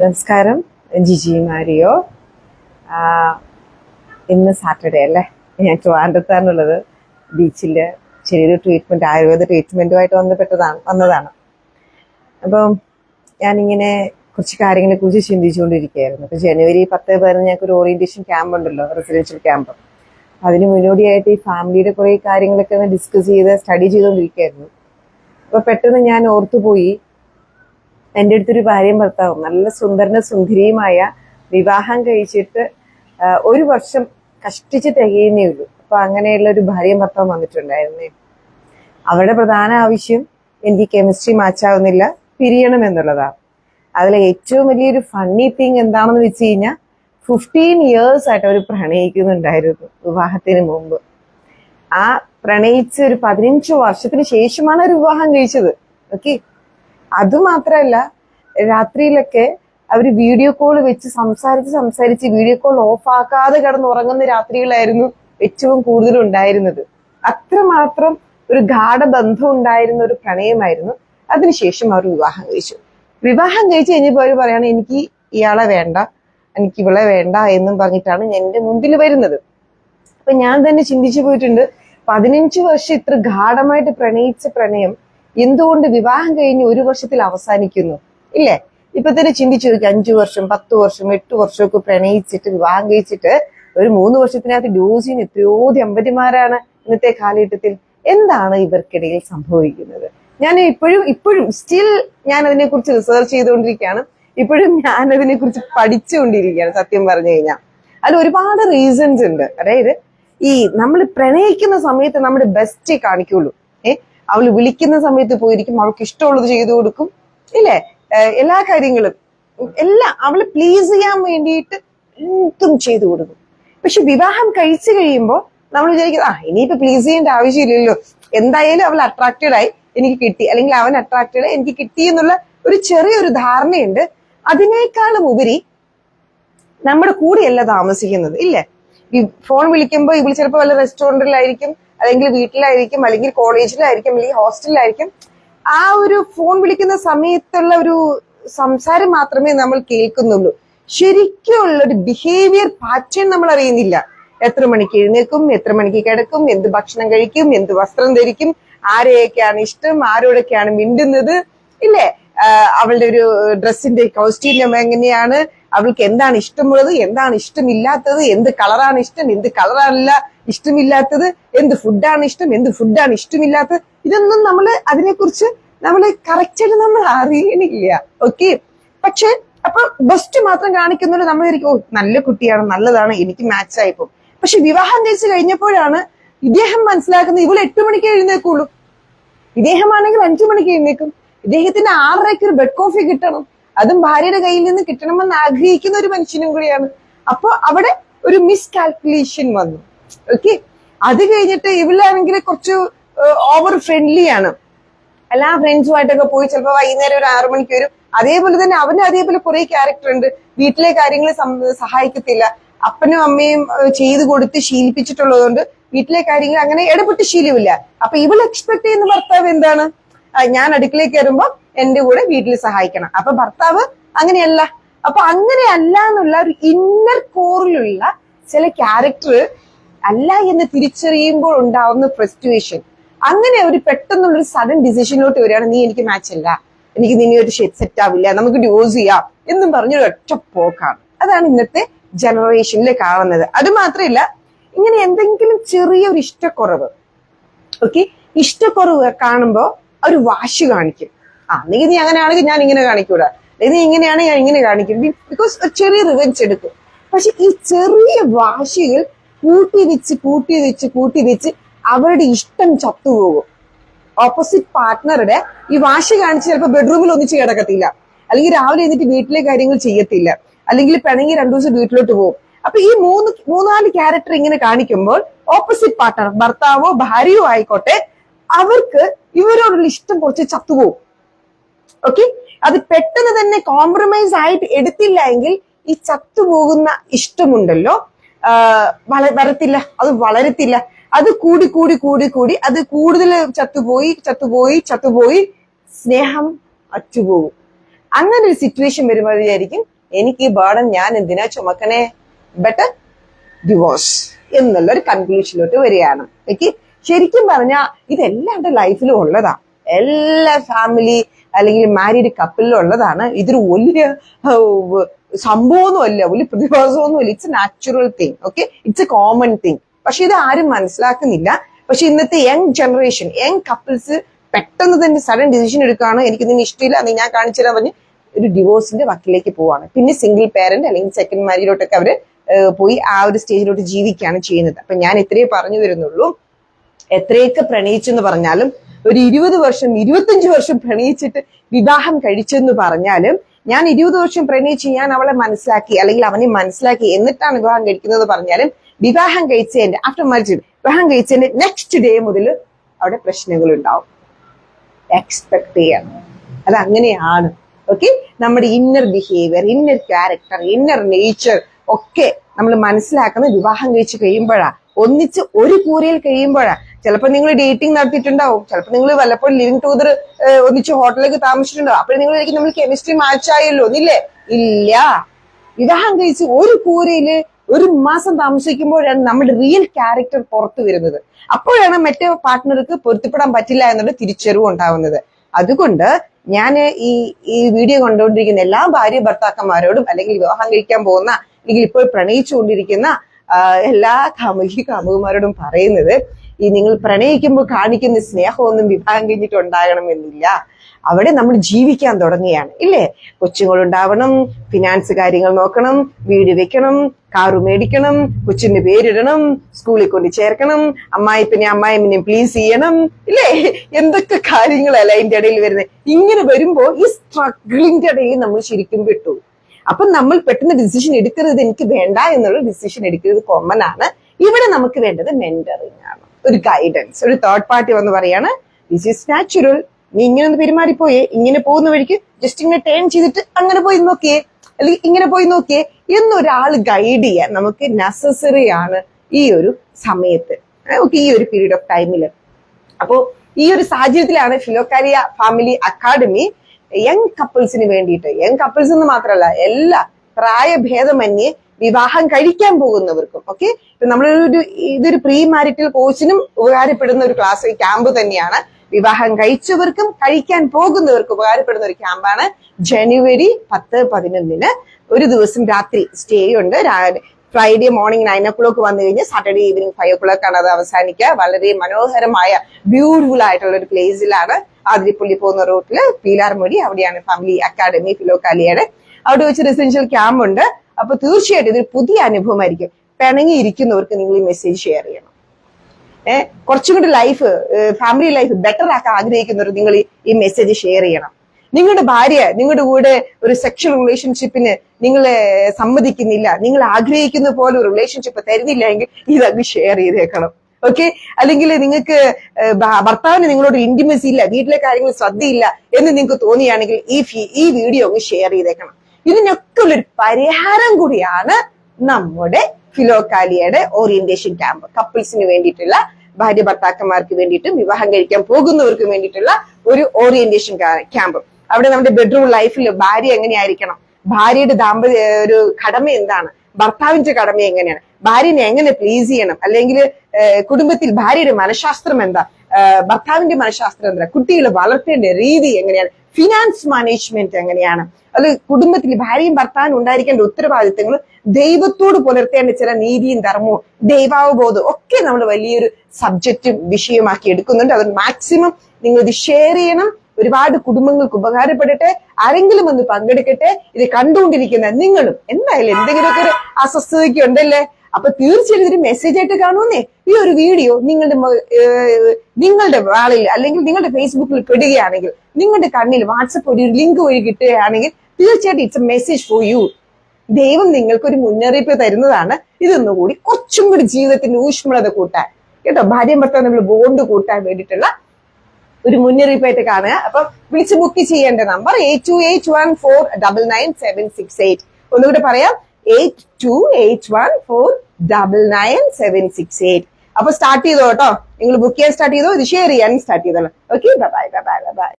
നമസ്കാരം. ജിജി മാരിയോ. ഇന്ന് സാറ്റർഡേ അല്ലേ? ഞാൻ ട്രിവാൻഡ്രത്താണുള്ളത്. ബീച്ചിൽ ചെറിയൊരു ട്രീറ്റ്മെന്റ് ആയുർവേദ ട്രീറ്റ്മെന്റുമായിട്ട് വന്നപ്പെട്ടതാണ് വന്നതാണ്. അപ്പം ഞാനിങ്ങനെ കുറച്ച് കാര്യങ്ങളെ കുറിച്ച് ചിന്തിച്ചുകൊണ്ടിരിക്കുകയായിരുന്നു. അപ്പോൾ ജനുവരി പത്ത് പതിനൊന്ന് ഞങ്ങൾക്ക് ഒരു ഓറിയന്റേഷൻ ക്യാമ്പ് ഉണ്ടല്ലോ റെസിഡൻഷ്യൽ ക്യാമ്പ് അതിന് മുന്നോടിയായിട്ട് ഈ ഫാമിലിയുടെ കുറേ കാര്യങ്ങളൊക്കെ ഒന്ന് ഡിസ്കസ് ചെയ്ത് സ്റ്റഡി ചെയ്തുകൊണ്ടിരിക്കുകയായിരുന്നു. അപ്പോൾ പെട്ടെന്ന് ഞാൻ ഓർത്തുപോയി എന്റെ അടുത്തൊരു ഭാര്യയും ഭർത്താവും നല്ല സുന്ദരന സുന്ദരിയുമായ വിവാഹം കഴിച്ചിട്ട് ഒരു വർഷം കഷ്ടിച്ച് തികയുന്നേ ഉള്ളൂ. അപ്പൊ അങ്ങനെയുള്ള ഒരു ഭാര്യയും ഭർത്താവും വന്നിട്ടുണ്ടായിരുന്നേ. അവരുടെ പ്രധാന ആവശ്യം എനിക്ക് കെമിസ്ട്രി മാച്ചാവുന്നില്ല പിരിയണം എന്നുള്ളതാണ് അതിലെ ഏറ്റവും വലിയൊരു ഫണ്ണി തിങ് എന്താണെന്ന് വെച്ച് കഴിഞ്ഞാൽ ഫിഫ്റ്റീൻ ഇയേഴ്സ് ആയിട്ട് അവർ പ്രണയിക്കുന്നുണ്ടായിരുന്നു വിവാഹത്തിന് മുമ്പ്. ആ പ്രണയിച്ച് ഒരു പതിനഞ്ച് വർഷത്തിന് ശേഷമാണ് അവർ വിവാഹം കഴിച്ചത്. ഓക്കെ അതുമാത്രമല്ല രാത്രിയിലൊക്കെ അവർ വീഡിയോ കോൾ വെച്ച് സംസാരിച്ച് സംസാരിച്ച് വീഡിയോ കോൾ ഓഫ് ആക്കാതെ കിടന്ന് ഉറങ്ങുന്ന രാത്രികളായിരുന്നു ഏറ്റവും കൂടുതൽ ഉണ്ടായിരുന്നത്. അത്രമാത്രം ഒരു ഗാഠബന്ധം ഉണ്ടായിരുന്ന ഒരു പ്രണയമായിരുന്നു. അതിനുശേഷം അവർ വിവാഹം കഴിച്ചു. വിവാഹം കഴിച്ച് കഴിഞ്ഞപ്പോൾ അവർ പറയാണ് എനിക്ക് ഇയാളെ വേണ്ട എനിക്ക് ഇവളെ വേണ്ട എന്നും പറഞ്ഞിട്ടാണ് എന്റെ മുമ്പിൽ വരുന്നത്. അപ്പൊ ഞാൻ തന്നെ ചിന്തിച്ചു പോയിട്ടുണ്ട് പതിനഞ്ച് വർഷം ഇത്ര ഗാഠമായിട്ട് പ്രണയിച്ച പ്രണയം എന്തുകൊണ്ട് വിവാഹം കഴിഞ്ഞ് ഒരു വർഷത്തിൽ അവസാനിക്കുന്നു? ഇല്ലേ? ഇപ്പൊ തന്നെ ചിന്തിച്ചു നോക്കി അഞ്ചു വർഷം പത്ത് വർഷം എട്ട് വർഷമൊക്കെ പ്രണയിച്ചിട്ട് വിവാഹം കഴിച്ചിട്ട് ഒരു മൂന്ന് വർഷത്തിനകത്ത് ഡോസിന് എത്രയോ ദമ്പതിമാരാണ് ഇന്നത്തെ കാലഘട്ടത്തിൽ. എന്താണ് ഇവർക്കിടയിൽ സംഭവിക്കുന്നത്? ഞാൻ ഇപ്പോഴും ഇപ്പോഴും സ്റ്റിൽ ഞാൻ അതിനെ കുറിച്ച് റിസർച്ച് ചെയ്തുകൊണ്ടിരിക്കുകയാണ്. ഇപ്പോഴും ഞാൻ അതിനെ കുറിച്ച് പഠിച്ചുകൊണ്ടിരിക്കുകയാണ് സത്യം പറഞ്ഞു കഴിഞ്ഞാൽ അതിൽ ഒരുപാട് റീസൺസ് ഉണ്ട്. അതായത് ഈ നമ്മൾ പ്രണയിക്കുന്ന സമയത്ത് നമ്മുടെ ബെസ്റ്റ് കാണിക്കുള്ളൂ. ഏ? അവൾ വിളിക്കുന്ന സമയത്ത് പോയിരിക്കും അവൾക്ക് ഇഷ്ടമുള്ളത് ചെയ്തു കൊടുക്കും ഇല്ലേ? എല്ലാ കാര്യങ്ങളും. എല്ലാം അവളെ പ്ലീസ് ചെയ്യാൻ വേണ്ടിയിട്ട് എന്തും ചെയ്തു കൊടുക്കും. പക്ഷെ വിവാഹം കഴിച്ചു കഴിയുമ്പോൾ നമ്മൾ വിചാരിക്കുന്നത് ആ ഇനിയിപ്പോ പ്ലീസ് ചെയ്യേണ്ട ആവശ്യമില്ലല്ലോ. എന്തായാലും അവൾ അട്രാക്റ്റഡ് ആയി എനിക്ക് കിട്ടി. അല്ലെങ്കിൽ അവൻ അട്രാക്റ്റഡ് എനിക്ക് കിട്ടി എന്നുള്ള ഒരു ചെറിയൊരു ധാരണയുണ്ട്. അതിനേക്കാളും ഉപരി നമ്മുടെ കൂടെയല്ല താമസിക്കുന്നത് ഇല്ലേ? ഫോൺ വിളിക്കുമ്പോൾ ഇവൾ ചിലപ്പോൾ വല്ല റെസ്റ്റോറന്റിലായിരിക്കും അല്ലെങ്കിൽ വീട്ടിലായിരിക്കും അല്ലെങ്കിൽ കോളേജിലായിരിക്കും അല്ലെങ്കിൽ ഹോസ്റ്റലിലായിരിക്കും ആ ഒരു ഫോൺ വിളിക്കുന്ന സമയത്തുള്ള ഒരു സംസാരം മാത്രമേ നമ്മൾ കേൾക്കുന്നുള്ളൂ. ശരിക്കുള്ള ഒരു ബിഹേവിയർ പാറ്റേൺ നമ്മൾ അറിയുന്നില്ല. എത്ര മണിക്ക് എഴുന്നേൽക്കും എത്ര മണിക്ക് കിടക്കും എന്ത് ഭക്ഷണം കഴിക്കും എന്ത് വസ്ത്രം ധരിക്കും ആരെയൊക്കെയാണ് ഇഷ്ടം ആരോടൊക്കെയാണ് മിണ്ടുന്നത് ഇല്ലേ? അവളുടെ ഒരു ഡ്രസ്സിന്റെ കോസ്റ്റ്യൂം എങ്ങനെയാണ് അവൾക്ക് എന്താണ് ഇഷ്ടമുള്ളത് എന്താണ് ഇഷ്ടമില്ലാത്തത് എന്ത് കളറാണ് ഇഷ്ടം എന്ത് കളറല്ല ഇഷ്ടമില്ലാത്തത് എന്ത് ഫുഡാണ് ഇഷ്ടം എന്ത് ഫുഡാണ് ഇഷ്ടമില്ലാത്തത്? ഇതൊന്നും നമ്മൾ അതിനെക്കുറിച്ച് നമ്മൾ കറക്റ്റായിട്ട് നമ്മൾ അറിയണില്ല. ഓക്കെ പക്ഷെ അപ്പൊ ബെസ്റ്റ് മാത്രം കാണിക്കുന്നവര് നമ്മൾ ഓ നല്ല കുട്ടിയാണ് നല്ലതാണ് എനിക്ക് മാച്ച് ആയിപ്പോ പക്ഷെ വിവാഹം കഴിച്ചു കഴിഞ്ഞപ്പോഴാണ് ഇദ്ദേഹം മനസ്സിലാക്കുന്നത് ഇവൾ എട്ട് മണിക്ക് എഴുന്നേക്കുള്ളൂ. ഇദ്ദേഹമാണെങ്കിൽ അഞ്ചു മണിക്ക് എഴുന്നേക്കും. ഇദ്ദേഹത്തിന് ആറരയ്ക്ക് ഒരു ബെഡ് കോഫി കിട്ടണം. അതും ഭാര്യയുടെ കയ്യിൽ നിന്ന് കിട്ടണമെന്ന് ആഗ്രഹിക്കുന്ന ഒരു മനുഷ്യനും കൂടിയാണ്. അപ്പൊ അവിടെ ഒരു മിസ് കാൽക്കുലേഷൻ വന്നു. ഓക്കെ അത് കഴിഞ്ഞിട്ട് ഇവളാണെങ്കിൽ കുറച്ച് ഓവർ ഫ്രണ്ട്ലി ആണ്. എല്ലാ ഫ്രണ്ട്സുമായിട്ടൊക്കെ പോയി ചിലപ്പോൾ വൈകുന്നേരം ഒരു ആറു മണിക്ക് വരും. അതേപോലെ തന്നെ അവന് അതേപോലെ കുറെ ക്യാരക്ടർ ഉണ്ട്. വീട്ടിലെ കാര്യങ്ങൾ സഹായിക്കത്തില്ല. അപ്പനും അമ്മയും ചെയ്ത് കൊടുത്ത് ശീലിപ്പിച്ചിട്ടുള്ളതുകൊണ്ട് വീട്ടിലെ കാര്യങ്ങൾ അങ്ങനെ ഇടപെട്ട് ശീലമില്ല. അപ്പൊ ഇവൾ എക്സ്പെക്ട് ചെയ്യുന്ന ഭർത്താവ് എന്താണ്? ഞാൻ അടുക്കളയിൽ കയറുമ്പോൾ എന്റെ കൂടെ വീട്ടിൽ സഹായിക്കണം. അപ്പൊ ഭർത്താവ് അങ്ങനെയല്ല. അപ്പൊ അങ്ങനെയല്ല എന്നുള്ള ഒരു ഇന്നർ കോറിലുള്ള ചില ക്യാരക്ടർ അല്ല എന്ന് തിരിച്ചറിയുമ്പോൾ ഉണ്ടാവുന്ന ഫ്രസ്ട്രേഷൻ അങ്ങനെ ഒരു പെട്ടെന്നുള്ള ഒരു സഡൻ ഡിസിഷനിലോട്ട് വരികയാണ് നീ എനിക്ക് മാച്ച് അല്ല. എനിക്ക് നിന്നെ ഒരു സെറ്റ് ആവില്ല. നമുക്ക് ഡിവോഴ്സ് ചെയ്യാം. എന്നും പറഞ്ഞൊരു ഒറ്റ പോക്കാണ്. അതാണ് ഇന്നത്തെ ജനറേഷനിൽ കാണുന്നത്. അത് മാത്രമല്ല ഇങ്ങനെ എന്തെങ്കിലും ചെറിയൊരു ഇഷ്ടക്കുറവ്. ഓക്കെ ഇഷ്ടക്കുറവ് കാണുമ്പോൾ ഒരു വാശി കാണിക്കും. ആ നീ നീ അങ്ങനെയാണെങ്കിൽ ഞാൻ ഇങ്ങനെ കാണിക്കൂടാ. നീ ഇങ്ങനെയാണ് ഞാൻ ഇങ്ങനെ കാണിക്കും. ബിക്കോസ് ഒരു ചെറിയ റിവെഞ്ച് എടുക്കും. പക്ഷെ ഈ ചെറിയ വാശികൾ കൂട്ടി വെച്ച് കൂട്ടി വെച്ച് കൂട്ടി വെച്ച് അവരുടെ ഇഷ്ടം ചത്തുപോകും. ഓപ്പോസിറ്റ് പാർട്ട്ണറുടെ ഈ വാശി കാണിച്ച് ചിലപ്പോൾ ബെഡ്റൂമിൽ ഒന്നിച്ച് കിടക്കത്തില്ല. അല്ലെങ്കിൽ രാവിലെ എന്നിട്ട് വീട്ടിലെ കാര്യങ്ങൾ ചെയ്യത്തില്ല. അല്ലെങ്കിൽ പിണങ്ങി രണ്ടു ദിവസം വീട്ടിലോട്ട് പോകും. അപ്പൊ ഈ മൂന്ന് മൂന്നാൽ ക്യാരക്ടർ ഇങ്ങനെ കാണിക്കുമ്പോൾ ഓപ്പോസിറ്റ് പാർട്ട്ണർ ഭർത്താവോ ഭാര്യയോ ആയിക്കോട്ടെ അവർക്ക് ഇവരോടുള്ള ഇഷ്ടം കുറച്ച് ചത്തുപോകും. ഓക്കെ അത് പെട്ടെന്ന് തന്നെ കോംപ്രമൈസ് ആയിട്ട് എടുത്തില്ല എങ്കിൽ ഈ ചത്തുപോകുന്ന ഇഷ്ടമുണ്ടല്ലോ വരത്തില്ല. അത് വളരത്തില്ല. അത് കൂടി കൂടി കൂടി കൂടി അത് കൂടുതൽ ചത്തുപോയി ചത്തുപോയി ചത്തുപോയി സ്നേഹം അറ്റുപോകും. അങ്ങനെ ഒരു സിറ്റുവേഷൻ വരുമ്പോൾ വിചാരിക്കും എനിക്ക് ഈ ബേർഡൻ ഞാൻ എന്തിനാ ചുമക്കണേ? ബെറ്റർ ഡിവോഴ്സ് എന്നുള്ള ഒരു കൺക്ലൂഷനിലോട്ട് വരികയാണ്. ഓക്കെ ശരിക്കും പറഞ്ഞാൽ ഇതെല്ലാം എന്റെ ലൈഫിലും ഉള്ളതാ. എല്ലാ ഫാമിലി അല്ലെങ്കിൽ മാരീഡ് കപ്പിളിലും ഉള്ളതാണ്. ഇതൊരു വലിയ സംഭവമൊന്നുമല്ല വലിയ പ്രതിഭാസമൊന്നുമില്ല. It's natural thing okay it's a common thing പക്ഷെ ഇത് ആരും മനസ്സിലാക്കുന്നില്ല. പക്ഷെ ഇന്നത്തെ യങ് ജനറേഷൻ യങ് കപ്പിൾസ് പെട്ടെന്ന് തന്നെ സഡൻ ഡിസിഷൻ എടുക്കുകയാണ്. എനിക്ക് ഇതിന് ഇഷ്ടമില്ല എന്ന് ഞാൻ കാണിച്ചു തരാൻ പറഞ്ഞ് ഒരു ഡിവോഴ്സിന്റെ വക്കിലേക്ക് പോവാണ്. പിന്നെ സിംഗിൾ പേരന്റ് അല്ലെങ്കിൽ സെക്കൻഡ് മാരിയിലോട്ടൊക്കെ അവർ പോയി ആ ഒരു സ്റ്റേജിലോട്ട് ജീവിക്കുകയാണ് ചെയ്യുന്നത്. അപ്പൊ ഞാൻ ഇത്രയേ പറഞ്ഞു വരുന്നുള്ളൂ എത്രയൊക്കെ പ്രണയിച്ചു എന്ന് പറഞ്ഞാലും ഒരു ഇരുപത് വർഷം ഇരുപത്തഞ്ച് വർഷം പ്രണയിച്ചിട്ട് വിവാഹം കഴിച്ചെന്ന് പറഞ്ഞാലും ഞാൻ ഇരുപത് വർഷം പ്രണയിച്ച് ഞാൻ അവളെ മനസ്സിലാക്കി അല്ലെങ്കിൽ അവനെ മനസ്സിലാക്കി എന്നിട്ടാണ് വിവാഹം കഴിക്കുന്നത് പറഞ്ഞാലും വിവാഹം കഴിച്ചതിന്റെ ആഫ്റ്റർ മാരേജ് വിവാഹം കഴിച്ചതിന്റെ നെക്സ്റ്റ് ഡേ മുതൽ അവിടെ പ്രശ്നങ്ങൾ ഉണ്ടാവും എക്സ്പെക്ട് ചെയ്യണം അത് അങ്ങനെയാണ്. ഓക്കെ നമ്മുടെ inner behaviour inner character inner nature ഒക്കെ നമ്മൾ മനസ്സിലാക്കുന്നത് വിവാഹം കഴിച്ച് കഴിയുമ്പോഴാ ഒന്നിച്ച് ഒരു കൂരയിൽ കഴിയുമ്പോഴാണ് ചിലപ്പോൾ നിങ്ങൾ ഡേറ്റിംഗ് നടത്തിയിട്ടുണ്ടാവും. ചിലപ്പോൾ നിങ്ങൾ വല്ലപ്പോഴും ലിവിങ് ടൂതർ ഒന്നിച്ച് ഹോട്ടലിലേക്ക് താമസിച്ചിട്ടുണ്ടാവും. അപ്പോൾ നിങ്ങൾ നമ്മൾ കെമിസ്ട്രി മാച്ച് ആയല്ലോ ഒന്നില്ലേ ഇല്ല. വിവാഹം കഴിച്ച് ഒരു കൂരയിൽ ഒരു മാസം താമസിക്കുമ്പോഴാണ് നമ്മുടെ റിയൽ ക്യാരക്ടർ പുറത്തു വരുന്നത്. അപ്പോഴാണ് മറ്റേ പാർട്ട്ണർക്ക് പൊരുത്തപ്പെടാൻ പറ്റില്ല എന്നുള്ള തിരിച്ചറിവ് ഉണ്ടാവുന്നത്. അതുകൊണ്ട് ഞാൻ ഈ ഈ വീഡിയോ കണ്ടുകൊണ്ടിരിക്കുന്ന എല്ലാ ഭാര്യ ഭർത്താക്കന്മാരോടും അല്ലെങ്കിൽ വിവാഹം കഴിക്കാൻ പോകുന്ന അല്ലെങ്കിൽ ഇപ്പോൾ പ്രണയിച്ചുകൊണ്ടിരിക്കുന്ന എല്ലാ കാമുകി കാമുകന്മാരോടും പറയുന്നത് ഈ നിങ്ങൾ പ്രണയിക്കുമ്പോൾ കാണിക്കുന്ന സ്നേഹമൊന്നും വിവാഹം കഴിഞ്ഞിട്ട് ഉണ്ടാകണമെന്നില്ല അവിടെ നമ്മൾ ജീവിക്കാൻ തുടങ്ങിയാണ് ഇല്ലേ? കൊച്ചുങ്ങളുണ്ടാവണം ഫിനാൻസ് കാര്യങ്ങൾ നോക്കണം വീട് വെക്കണം കാറ് മേടിക്കണം കൊച്ചിന്റെ പേരിടണം സ്കൂളിൽ കൊണ്ട് ചേർക്കണം അമ്മായിപ്പിനെ അമ്മായിമിനെ പ്ലീസ് ചെയ്യണം ഇല്ലേ? എന്തൊക്കെ കാര്യങ്ങളല്ല അതിന്റെ ഇടയിൽ വരുന്നത്? ഇങ്ങനെ വരുമ്പോ ഈ സ്ട്രഗിളിന്റെ ഇടയിൽ നമ്മൾ ശരിക്കും പെട്ടു. അപ്പൊ നമ്മൾ പെട്ടെന്ന് ഡിസിഷൻ എടുക്കരുത് എനിക്ക് വേണ്ട എന്നുള്ള ഡിസിഷൻ എടുക്കരുത് കോമൺ ആണ്. ഇവിടെ നമുക്ക് വേണ്ടത് മെന്ററിങ് ആണ്. ഒരു ഗൈഡൻസ് ഒരു തേർഡ് പാർട്ടി വന്ന് പറയാണ് ദിസ് ഈസ് നാച്ചുറൽ നീ ഇങ്ങനെ ഒന്ന് പെരുമാറിപ്പോയേ. ഇങ്ങനെ പോകുന്ന വഴിക്ക് ജസ്റ്റ് ഇങ്ങനെ ടേൺ ചെയ്തിട്ട് അങ്ങനെ പോയി നോക്കിയേ. അല്ലെങ്കിൽ ഇങ്ങനെ പോയി നോക്കിയേ. എന്നൊരാൾ ഗൈഡ് ചെയ്യാൻ നമുക്ക് നെസസറി ആണ് ഈ ഒരു സമയത്ത്. ഓക്കെ ഈ ഒരു പീരീഡ് ഓഫ് ടൈമിൽ അപ്പോ ഈ ഒരു സാഹചര്യത്തിലാണ് ഫിലോക്കാരിയ ഫാമിലി അക്കാഡമി യങ് കപ്പിൾസിന് വേണ്ടിയിട്ട് യങ് കപ്പിൾസ് എന്ന് മാത്രമല്ല എല്ലാ പ്രായഭേദമന്യേ വിവാഹം കഴിക്കാൻ പോകുന്നവർക്കും ഓക്കെ ഇപ്പൊ നമ്മളൊരു ഇതൊരു പ്രീ മാരിറ്റൽ കോഴ്സിനും ഉപകാരപ്പെടുന്ന ഒരു ക്ലാസ് ക്യാമ്പ് തന്നെയാണ്. വിവാഹം കഴിച്ചവർക്കും കഴിക്കാൻ പോകുന്നവർക്കും ഉപകാരപ്പെടുന്ന ഒരു ക്യാമ്പാണ് ജനുവരി പത്ത് പതിനൊന്നിന്. ഒരു ദിവസം രാത്രി സ്റ്റേ ഉണ്ട്. Friday morning nine o'clock വന്നു കഴിഞ്ഞാൽ Saturday evening five o'clock ആണ് അത് അവസാനിക്കുക. വളരെ മനോഹരമായ ബ്യൂട്ടിഫുൾ ആയിട്ടുള്ള ഒരു പ്ലേസിലാണ് ആതിരിപ്പള്ളി പോകുന്ന റൂട്ടിൽ പീലാർമുടി അവിടെയാണ് ഫാമിലി അക്കാഡമി ഫിലോക്കാലിയുടെ അവിടെ വെച്ച് റെസിഡൻഷ്യൽ ക്യാമ്പ് ഉണ്ട്. അപ്പൊ തീർച്ചയായിട്ടും ഇതൊരു പുതിയ അനുഭവമായിരിക്കും. പിണങ്ങിയിരിക്കുന്നവർക്ക് നിങ്ങൾ ഈ മെസ്സേജ് ഷെയർ ചെയ്യണം. ഏഹ് കുറച്ചും കൂടി ലൈഫ് ഫാമിലി ലൈഫ് ബെറ്റർ ആക്കാൻ ആഗ്രഹിക്കുന്നവർ നിങ്ങൾ ഈ മെസ്സേജ് ഷെയർ ചെയ്യണം. നിങ്ങളുടെ ഭാര്യ നിങ്ങളുടെ കൂടെ ഒരു സെക്ഷൽ റിലേഷൻഷിപ്പിന് നിങ്ങൾ സമ്മതിക്കുന്നില്ല നിങ്ങൾ ആഗ്രഹിക്കുന്ന പോലെ ഒരു റിലേഷൻഷിപ്പ് തരുന്നില്ല എങ്കിൽ ഇതങ്ങ് ഷെയർ ചെയ്തേക്കണം. ഓക്കെ അല്ലെങ്കിൽ നിങ്ങൾക്ക് ഭർത്താവിന് നിങ്ങളോട് ഇന്റിമസി ഇല്ല വീട്ടിലെ കാര്യങ്ങൾ ശ്രദ്ധയില്ല എന്ന് നിങ്ങൾക്ക് തോന്നിയാണെങ്കിൽ ഈ ഈ വീഡിയോ ഒന്ന് ഷെയർ ചെയ്തേക്കണം. ഇതിനൊക്കെ ഉള്ളൊരു പരിഹാരം കൂടിയാണ് നമ്മുടെ ഫിലോക്കാലിയയുടെ ഓറിയന്റേഷൻ ക്യാമ്പ് കപ്പിൾസിന് വേണ്ടിയിട്ടുള്ള ഭാര്യ ഭർത്താക്കന്മാർക്ക് വേണ്ടിയിട്ടും വിവാഹം കഴിക്കാൻ പോകുന്നവർക്ക് വേണ്ടിയിട്ടുള്ള ഒരു ഓറിയന്റേഷൻ ക്യാമ്പ് അവിടെ നമ്മുടെ ബെഡ്റൂം ലൈഫിൽ ഭാര്യ എങ്ങനെയായിരിക്കണം? ഭാര്യയുടെ ദാമ്പത്യ ഒരു കടമ എന്താണ്? ഭർത്താവിന്റെ കടമ എങ്ങനെയാണ്? ഭാര്യനെ എങ്ങനെ പ്ലീസ് ചെയ്യണം? അല്ലെങ്കിൽ കുടുംബത്തിൽ ഭാര്യയുടെ മനഃശാസ്ത്രം എന്താ? ഭർത്താവിന്റെ മനഃശാസ്ത്രം എന്താ? കുട്ടികളെ വളർത്തേണ്ട രീതി എങ്ങനെയാണ്? ഫിനാൻസ് മാനേജ്മെന്റ് എങ്ങനെയാണ്? അത് കുടുംബത്തിൽ ഭാര്യയും ഭർത്താവിനും ഉണ്ടായിരിക്കേണ്ട ഉത്തരവാദിത്തങ്ങൾ ദൈവത്തോട് പുലർത്തേണ്ട ചില നീതിയും ധർമ്മവും ദൈവാവബോധവും ഒക്കെ നമ്മൾ വലിയൊരു സബ്ജക്റ്റും വിഷയമാക്കി എടുക്കുന്നുണ്ട്. അത് മാക്സിമം നിങ്ങൾ ഇത് ഷെയർ ചെയ്യണം. ഒരുപാട് കുടുംബങ്ങൾക്ക് ഉപകാരപ്പെടട്ടെ. ആരെങ്കിലും ഒന്ന് പങ്കെടുക്കട്ടെ? ഇത് കണ്ടുകൊണ്ടിരിക്കുന്ന നിങ്ങളും. എന്തായാലും എന്തെങ്കിലുമൊക്കെ ഒരു അസ്വസ്ഥതയ്ക്ക് ഉണ്ടല്ലേ അപ്പൊ തീർച്ചയായും ഇതൊരു മെസ്സേജ് ആയിട്ട് കാണുന്നേ ഈ ഒരു വീഡിയോ നിങ്ങളുടെ നിങ്ങളുടെ വാളിൽ അല്ലെങ്കിൽ നിങ്ങളുടെ ഫേസ്ബുക്കിൽ പെടുകയാണെങ്കിൽ നിങ്ങളുടെ കണ്ണിൽ വാട്സപ്പ് ഒരു ലിങ്ക് വഴി കിട്ടുകയാണെങ്കിൽ തീർച്ചയായിട്ടും it's a message for you ദൈവം നിങ്ങൾക്ക് ഒരു മുന്നറിയിപ്പ് തരുന്നതാണ്. ഇതൊന്നുകൂടി കുറച്ചും കൂടി ജീവിതത്തിന്റെ ഊഷ്മളത കൂട്ടാൻ കേട്ടോ? ഭാര്യയും ഭർത്താവ് നമ്മൾ ബോണ്ട് കൂട്ടാൻ വേണ്ടിയിട്ടുള്ള ഒരു മുന്നറിയിപ്പായിട്ട് കാണുക. അപ്പൊ വിളിച്ച് ബുക്ക് ചെയ്യേണ്ട number eight two eight one four double nine seven six eight ഒന്നുകൂടെ പറയാം. Eight two eight one four double nine seven six eight അപ്പൊ സ്റ്റാർട്ട് ചെയ്തോ കേട്ടോ. നിങ്ങൾ ബുക്ക് ചെയ്യാൻ സ്റ്റാർട്ട് ചെയ്തോ? ഇത് ഷെയർ ചെയ്യാൻ സ്റ്റാർട്ട് ചെയ്തോളാം. Okay bye bye bye bye